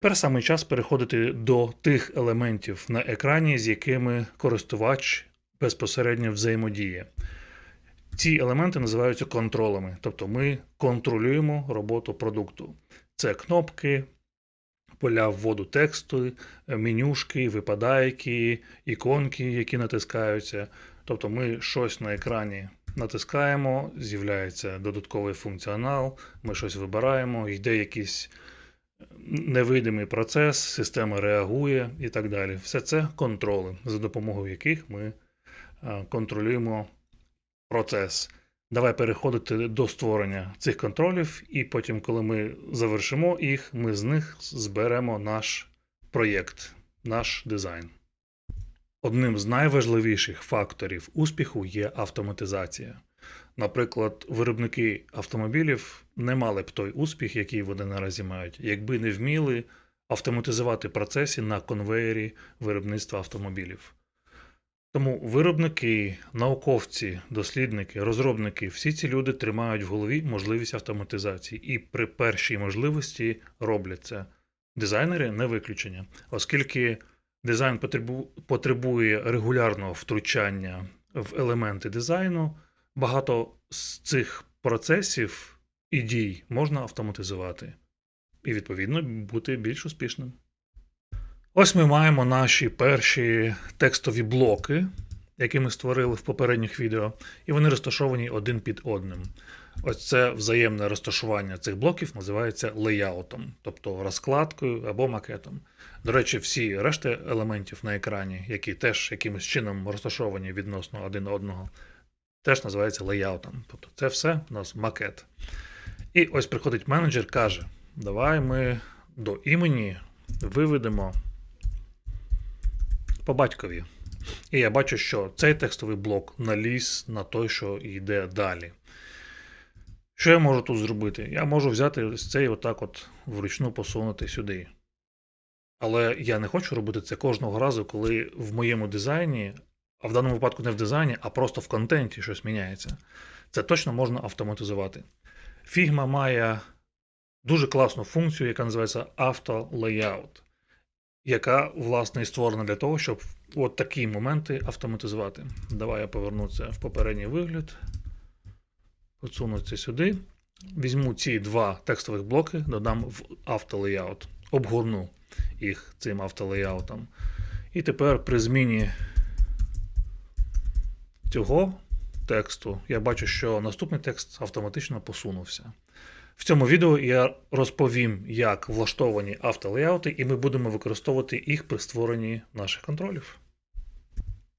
Тепер саме час переходити до тих елементів на екрані, з якими користувач безпосередньо взаємодіє. Ці елементи називаються контролами, тобто ми контролюємо роботу продукту. Це кнопки, поля вводу тексту, менюшки, випадайки, іконки, які натискаються. Тобто ми щось на екрані натискаємо, з'являється додатковий функціонал, ми щось вибираємо, йде якийсь невидимий процес, система реагує і так далі. Все це контроли, за допомогою яких ми контролюємо процес. Давай переходити до створення цих контролів, і потім, коли ми завершимо їх, ми з них зберемо наш проєкт, наш дизайн. Одним з найважливіших факторів успіху є автоматизація. Наприклад, виробники автомобілів не мали б той успіх, який вони наразі мають, якби не вміли автоматизувати процеси на конвеєрі виробництва автомобілів. Тому виробники, науковці, дослідники, розробники всі ці люди тримають в голові можливість автоматизації і при першій можливості роблять це. Дизайнери не виключення, оскільки дизайн потребує регулярного втручання в елементи дизайну, багато з цих процесів і дій можна автоматизувати і, відповідно, бути більш успішним. Ось ми маємо наші перші текстові блоки, які ми створили в попередніх відео, і вони розташовані один під одним. Ось це взаємне розташування цих блоків називається леяутом, тобто розкладкою або макетом. До речі, всі решти елементів на екрані, які теж якимось чином розташовані відносно один одного, теж називається леяутом. Тобто це все у нас макет. І ось приходить менеджер, каже: давай ми до імені виведемо по батькові. І я бачу, що цей текстовий блок наліз на той, що йде далі. Що я можу тут зробити? Я можу взяти ось цей отак от вручну посунути сюди. Але я не хочу робити це кожного разу, коли в моєму дизайні, а в даному випадку не в дизайні, а просто в контенті щось міняється. Це точно можна автоматизувати. Figma має дуже класну функцію, яка називається Auto яка, власне, і створена для того, щоб от такі моменти автоматизувати. Давай я поверну це в попередній вигляд. Подсуну це сюди. Візьму ці два текстових блоки, додам в автолеяут, обгорну їх цим автолеяутом. І тепер при зміні цього тексту я бачу, що наступний текст автоматично посунувся. В цьому відео я розповім, як влаштовані автолеяути, і ми будемо використовувати їх при створенні наших контролів.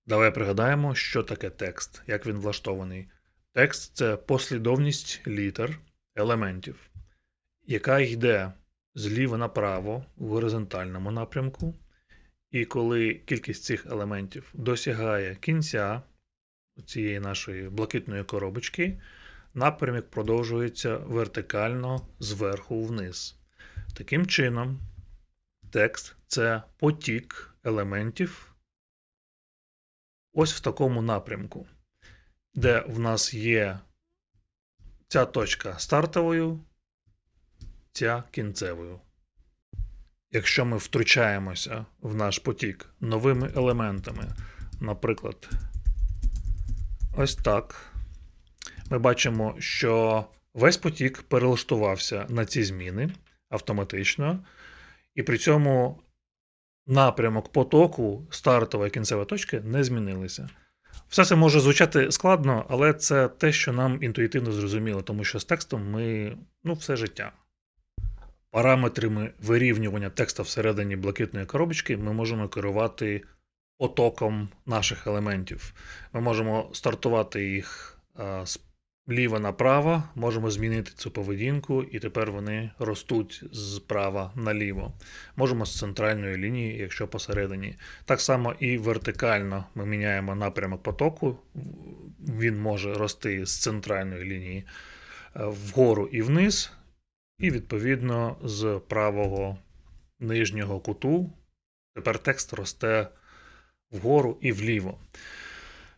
Давай пригадаємо, що таке текст, як він влаштований. Текст це послідовність літер, елементів, яка йде зліва направо в горизонтальному напрямку. І коли кількість цих елементів досягає кінця цієї нашої блакитної коробочки, напрямок продовжується вертикально зверху вниз. Таким чином, текст це потік елементів ось в такому напрямку, де в нас є ця точка стартовою, ця кінцевою. Якщо ми втручаємося в наш потік новими елементами, наприклад, ось так ми бачимо, що весь потік перелаштувався на ці зміни автоматично, і при цьому напрямок потоку стартова і кінцева точки не змінилися. Все це може звучати складно, але це те, що нам інтуїтивно зрозуміло, тому що з текстом ми ну, все життя. Параметрами вирівнювання текста всередині блакитної коробочки ми можемо керувати потоком наших елементів. Ми можемо стартувати їх а, з ліва направо, можемо змінити цю поведінку, і тепер вони ростуть зправа наліво. Можемо з центральної лінії, якщо посередині. Так само і вертикально ми міняємо напрямок потоку, він може рости з центральної лінії е, вгору і вниз, і відповідно з правого нижнього куту. Тепер текст росте вгору і вліво.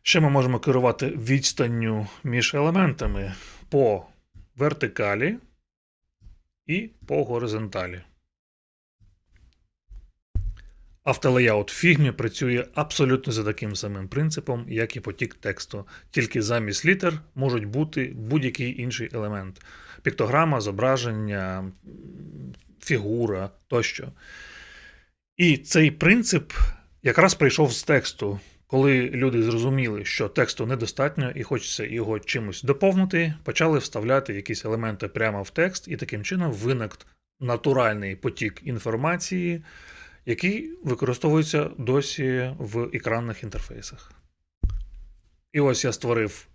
Ще ми можемо керувати відстанню між елементами по вертикалі і по горизонталі. Автолеяут в Figma працює абсолютно за таким самим принципом, як і потік тексту. Тільки замість літер можуть бути будь-який інший елемент: піктограма, зображення, фігура тощо. І цей принцип якраз прийшов з тексту, коли люди зрозуміли, що тексту недостатньо і хочеться його чимось доповнити, почали вставляти якісь елементи прямо в текст, і таким чином виник натуральний потік інформації, який використовується досі в екранних інтерфейсах. І ось я створив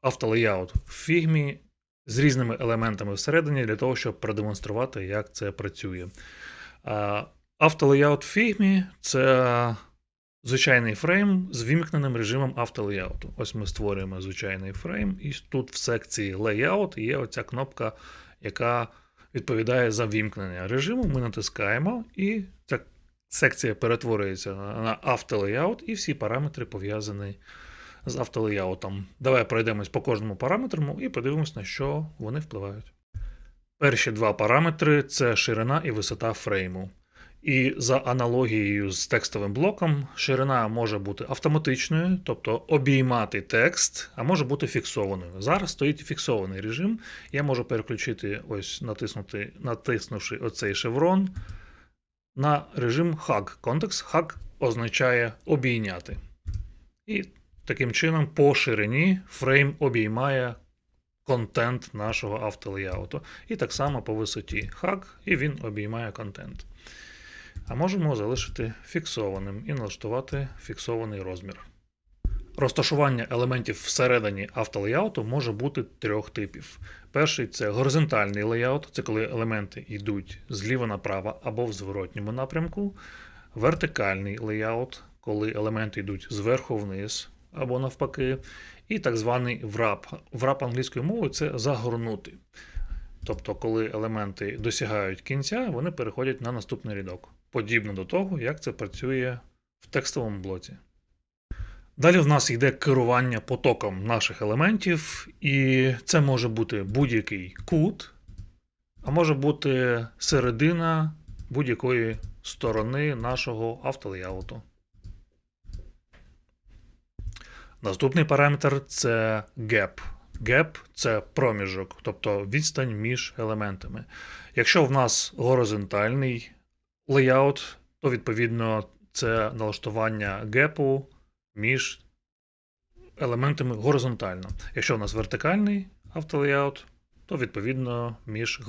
автолеяут в Figma з різними елементами всередині для того, щоб продемонструвати, як це працює. Автолеяут в Figma – це звичайний фрейм з вимкненим режимом автолеяуту. Ось ми створюємо звичайний фрейм, і тут в секції Layout є оця кнопка, яка відповідає за вімкнення режиму. Ми натискаємо, і ця секція перетворюється на автолеяут, і всі параметри пов'язані з автолеяутом. Давай пройдемось по кожному параметру і подивимось, на що вони впливають. Перші два параметри це ширина і висота фрейму. І за аналогією з текстовим блоком, ширина може бути автоматичною, тобто обіймати текст, а може бути фіксованою. Зараз стоїть фіксований режим. Я можу переключити, ось натиснути, натиснувши оцей шеврон на режим Hug. Контекст Hug означає обійняти. І таким чином по ширині фрейм обіймає контент нашого автолеяуту. І так само по висоті Hug, і він обіймає контент. А можемо залишити фіксованим і налаштувати фіксований розмір. Розташування елементів всередині автолеяуту може бути трьох типів. Перший це горизонтальний леяут, це коли елементи йдуть зліва направо або в зворотньому напрямку. Вертикальний леяут, коли елементи йдуть зверху вниз або навпаки. І так званий врап. Врап англійською мовою це загорнути. Тобто, коли елементи досягають кінця, вони переходять на наступний рядок, подібно до того, як це працює в текстовому блоці. Далі в нас йде керування потоком наших елементів, і це може бути будь-який кут, а може бути середина будь-якої сторони нашого автолеяуту. Наступний параметр це gap. Gap – це проміжок, тобто відстань між елементами. Якщо в нас горизонтальний леяут, то відповідно це налаштування гепу між елементами горизонтально. Якщо в нас вертикальний автолеяут, то відповідно між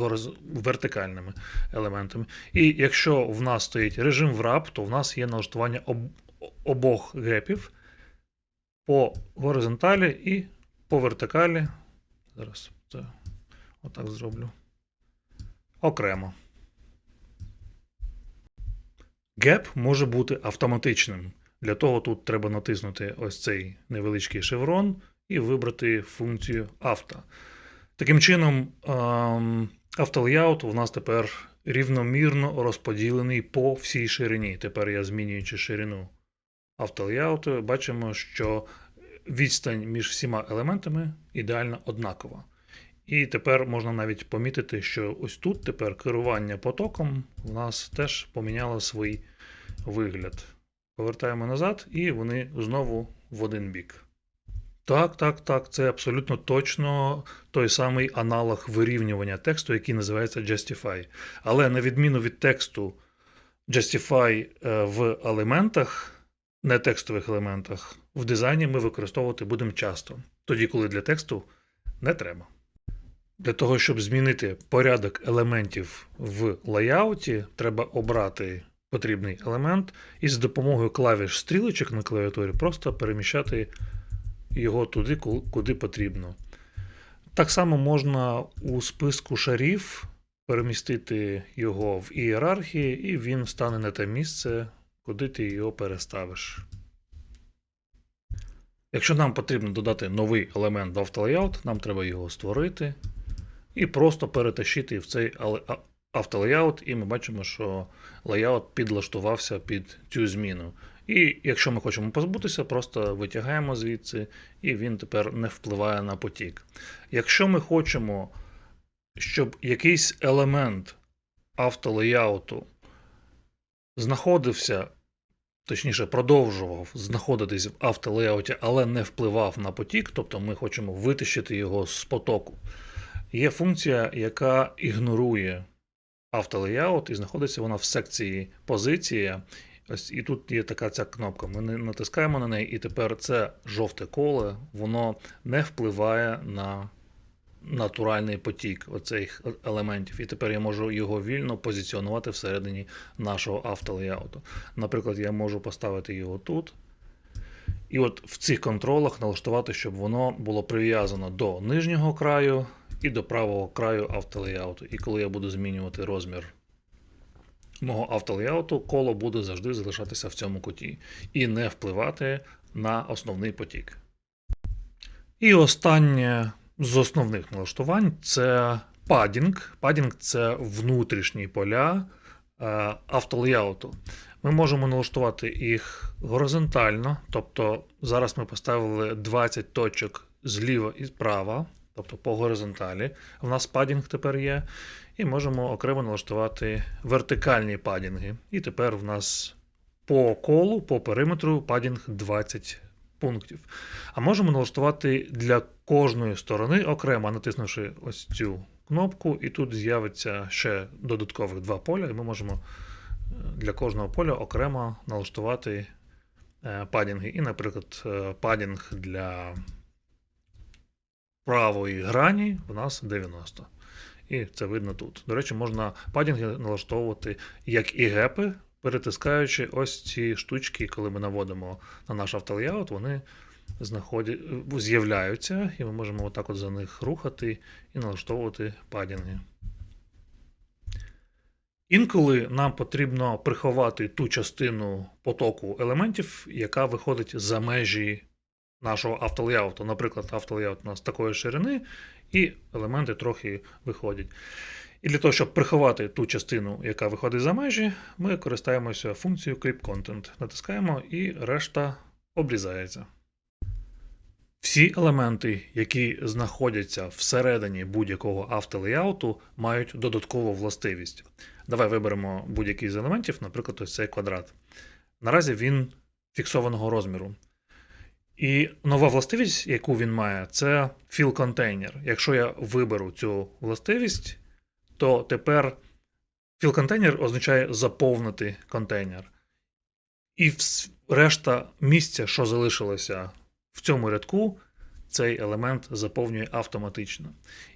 вертикальними елементами. І якщо в нас стоїть режим wrap, то в нас є налаштування об... обох гепів по горизонталі і по вертикалі. Зараз це отак зроблю. Окремо. Gap може бути автоматичним. Для того тут треба натиснути ось цей невеличкий шеврон і вибрати функцію авто. Таким чином, автолеяут у нас тепер рівномірно розподілений по всій ширині. Тепер я змінюючи ширину автолеяуту, бачимо, що відстань між всіма елементами ідеально однакова. І тепер можна навіть помітити, що ось тут тепер керування потоком у нас теж поміняло свій вигляд. Повертаємо назад, і вони знову в один бік. Так, так, так, це абсолютно точно той самий аналог вирівнювання тексту, який називається Justify. Але на відміну від тексту Justify е, в елементах, не текстових елементах, в дизайні ми використовувати будемо часто, тоді, коли для тексту не треба. Для того, щоб змінити порядок елементів в лайауті, треба обрати потрібний елемент і з допомогою клавіш стрілочок на клавіатурі просто переміщати його туди, куди потрібно. Так само можна у списку шарів перемістити його в ієрархії, і він стане на те місце, куди ти його переставиш. Якщо нам потрібно додати новий елемент в автолеяут, нам треба його створити і просто перетащити в цей автолеяут, і ми бачимо, що леяут підлаштувався під цю зміну. І якщо ми хочемо позбутися, просто витягаємо звідси, і він тепер не впливає на потік. Якщо ми хочемо, щоб якийсь елемент автолеяуту знаходився точніше, продовжував знаходитись в автолеяуті, але не впливав на потік, тобто ми хочемо витащити його з потоку. Є функція, яка ігнорує автолеяут, і знаходиться вона в секції позиція. Ось і тут є така ця кнопка. Ми натискаємо на неї, і тепер це жовте коле, воно не впливає на натуральний потік оцих елементів. І тепер я можу його вільно позиціонувати всередині нашого автолеяуту. Наприклад, я можу поставити його тут. І от в цих контролах налаштувати, щоб воно було прив'язано до нижнього краю і до правого краю автолеяуту. І коли я буду змінювати розмір мого автолеяуту, коло буде завжди залишатися в цьому куті і не впливати на основний потік. І останнє з основних налаштувань це падінг. Падінг це внутрішні поля е, автолеяуту. Ми можемо налаштувати їх горизонтально, тобто зараз ми поставили 20 точок зліва і справа, тобто по горизонталі. В нас падінг тепер є. І можемо окремо налаштувати вертикальні падінги. І тепер в нас по колу, по периметру падінг 20 пунктів. А можемо налаштувати для кожної сторони окремо, натиснувши ось цю кнопку, і тут з'явиться ще додаткових два поля, і ми можемо е, для кожного поля окремо налаштувати е, падінги. І, наприклад, е, падінг для правої грані у нас 90. І це видно тут. До речі, можна падінги налаштовувати як і гепи, перетискаючи ось ці штучки, коли ми наводимо на наш автолеяут, вони з'являються, і ми можемо отак от за них рухати і налаштовувати падінги. Інколи нам потрібно приховати ту частину потоку елементів, яка виходить за межі нашого автолеяуту. Наприклад, автолеяут у нас такої ширини, і елементи трохи виходять. І для того, щоб приховати ту частину, яка виходить за межі, ми користаємося функцією Creep Content. Натискаємо і решта обрізається. Всі елементи, які знаходяться всередині будь-якого автолеяуту, мають додаткову властивість. Давай виберемо будь-який з елементів, наприклад, ось цей квадрат. Наразі він фіксованого розміру. І нова властивість, яку він має, це fill container. Якщо я виберу цю властивість, то тепер fill container означає заповнити контейнер. І решта місця, що залишилося в цьому рядку, цей елемент заповнює автоматично.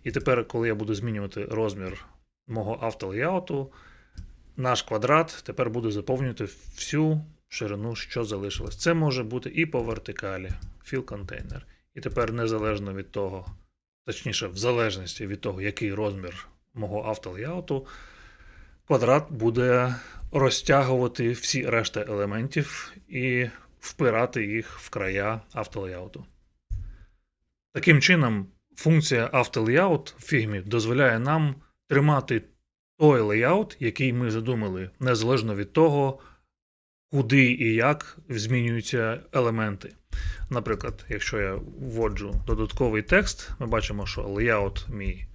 І тепер, коли я буду змінювати розмір мого автолеяуту, наш квадрат тепер буде заповнювати всю ширину, що залишилось. Це може бути і по вертикалі, fill container. І тепер незалежно від того, точніше, в залежності від того, який розмір мого автолеяуту, квадрат буде розтягувати всі решта елементів і впирати їх в края автолеяуту. Таким чином, функція автолеяут в фігмі дозволяє нам тримати той леяут, який ми задумали, незалежно від того, куди і як змінюються елементи. Наприклад, якщо я вводжу додатковий текст, ми бачимо, що layout мій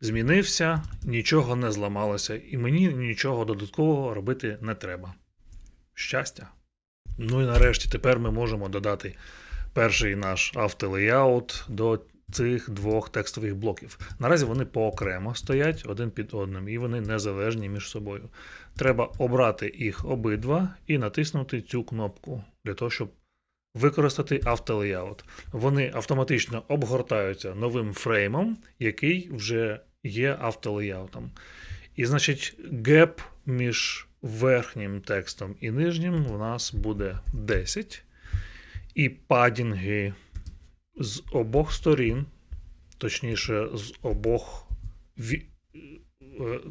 змінився, нічого не зламалося, і мені нічого додаткового робити не треба. Щастя! Ну і нарешті тепер ми можемо додати перший наш автолеяут до цих двох текстових блоків. Наразі вони поокремо стоять один під одним, і вони незалежні між собою. Треба обрати їх обидва і натиснути цю кнопку для того, щоб використати автолеяут. Вони автоматично обгортаються новим фреймом, який вже є автолеяутом. І значить, геп між верхнім текстом і нижнім у нас буде 10. І падінги з обох сторін, точніше, з обох е,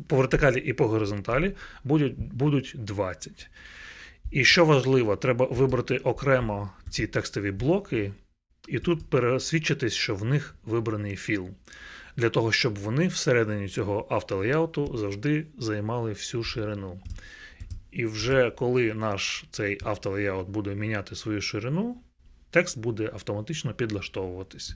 по вертикалі і по горизонталі, будуть, будуть 20. І що важливо, треба вибрати окремо ці текстові блоки, і тут пересвідчитись, що в них вибраний філ. Для того, щоб вони всередині цього автолеяуту завжди займали всю ширину. І вже коли наш цей автолеяут буде міняти свою ширину, текст буде автоматично підлаштовуватись.